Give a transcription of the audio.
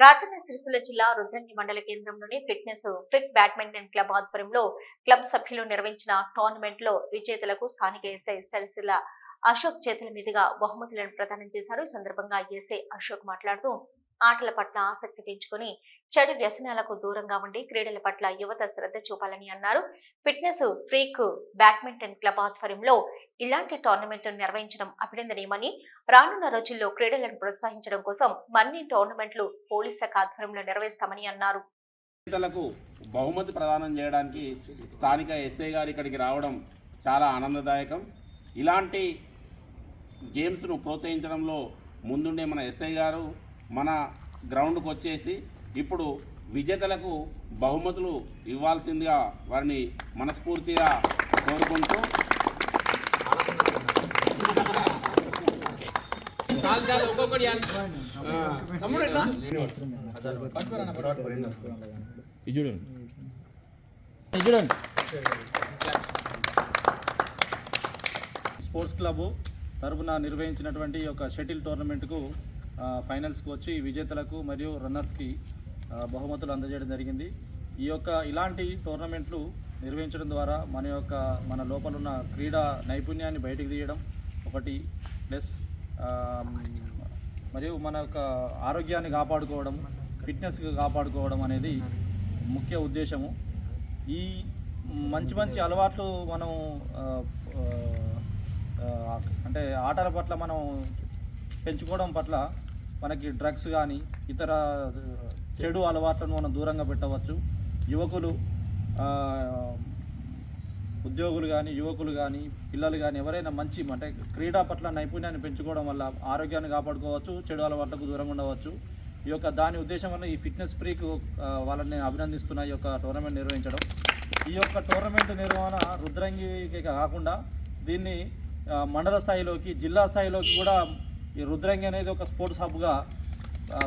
రాజన్న సిరిసిల్ల జిల్లా రుద్రంగి మండల కేంద్రంలోని ఫిట్నెస్ ఫ్రిక్ బ్యాడ్మింటన్ క్లబ్ ఆధ్వర్యంలో క్లబ్ సభ్యులు నిర్వహించిన టోర్నమెంట్లో విజేతలకు స్థానిక ఎస్ఐ సిరిసిల్ల అశోక్ చేతుల మీదుగా బహుమతులను ప్రదానం చేశారు. ఈ సందర్భంగా ఎస్ఐ అశోక్ మాట్లాడుతూ ఆటల పట్ల ఆసక్తి పెంచుకొని చెడు వ్యసనాలకు దూరంగా ఉండి క్రీడల పట్ల యువత శ్రద్ధ చూపాలని అన్నారు. ఫిట్నెస్ ఫ్రీక్ బ్యాడ్మింటన్ క్లబ్ ఆధ్వర్యంలో ఇలాంటి టోర్నమెంట్ నిర్వహించడం అభినందనీయమని రానున్న రోజుల్లో క్రీడలను ప్రోత్సహించడం కోసం మరిన్ని టోర్నమెంట్లు పోలీస్ శాఖ ఆధ్వర్యంలో నిర్వహిస్తామని అన్నారు. విజేతలకు బహుమతి ప్రదానం చేయడానికి స్థానిక ఎస్ఐ గారు ఇక్కడికి రావడం చాలా ఆనందదాయకం. ఇలాంటి గేమ్స్ను ప్రోత్సహించడంలో ముందుండే మన ఎస్ఐ గారు మన గ్రౌండ్కి వచ్చేసి ఇప్పుడు విజేతలకు బహుమతులు ఇవ్వాల్సిందిగా వారిని మనస్ఫూర్తిగా కోరుకుంటూ స్పోర్ట్స్ క్లబ్ తరపున నిర్వహించినటువంటి ఈ యొక్క షటిల్ టోర్నమెంట్కు ఫైనల్స్కి వచ్చి విజేతలకు మరియు రన్నర్స్కి బహుమతులు అందజేయడం జరిగింది. ఈ యొక్క ఇలాంటి టోర్నమెంట్లు నిర్వహించడం ద్వారా మన యొక్క మన లోపల ఉన్న క్రీడా నైపుణ్యాన్ని బయటకు తీయడం ఒకటి ప్లస్ మరియు మన యొక్క ఆరోగ్యాన్ని కాపాడుకోవడం ఫిట్నెస్ కాపాడుకోవడం అనేది ముఖ్య ఉద్దేశము. ఈ మంచి మంచి అలవాట్లు మనం అంటే ఆటల పట్ల మనం పెంచుకోవడం పట్ల మనకి డ్రగ్స్ కానీ ఇతర చెడు అలవాట్లను మనం దూరంగా పెట్టవచ్చు. యువకులు ఉద్యోగులు కానీ యువకులు కానీ పిల్లలు కానీ ఎవరైనా మంచి అంటే క్రీడా పట్ల నైపుణ్యాన్ని పెంచుకోవడం వల్ల ఆరోగ్యాన్ని కాపాడుకోవచ్చు చెడు అలవాట్లకు దూరంగా ఉండవచ్చు. ఈ యొక్క దాని ఉద్దేశం వల్ల ఈ ఫిట్నెస్ ఫ్రీక్ వాళ్ళని నేను అభినందిస్తున్నా ఈ యొక్క టోర్నమెంట్ నిర్వహించడం. ఈ యొక్క టోర్నమెంట్ నిర్వహణ రుద్రంగికి కాకుండా దీన్ని మండల స్థాయిలోకి జిల్లా స్థాయిలోకి కూడా ఈ రుద్రంగి అనేది ఒక స్పోర్ట్స్ హబ్గా ఆ,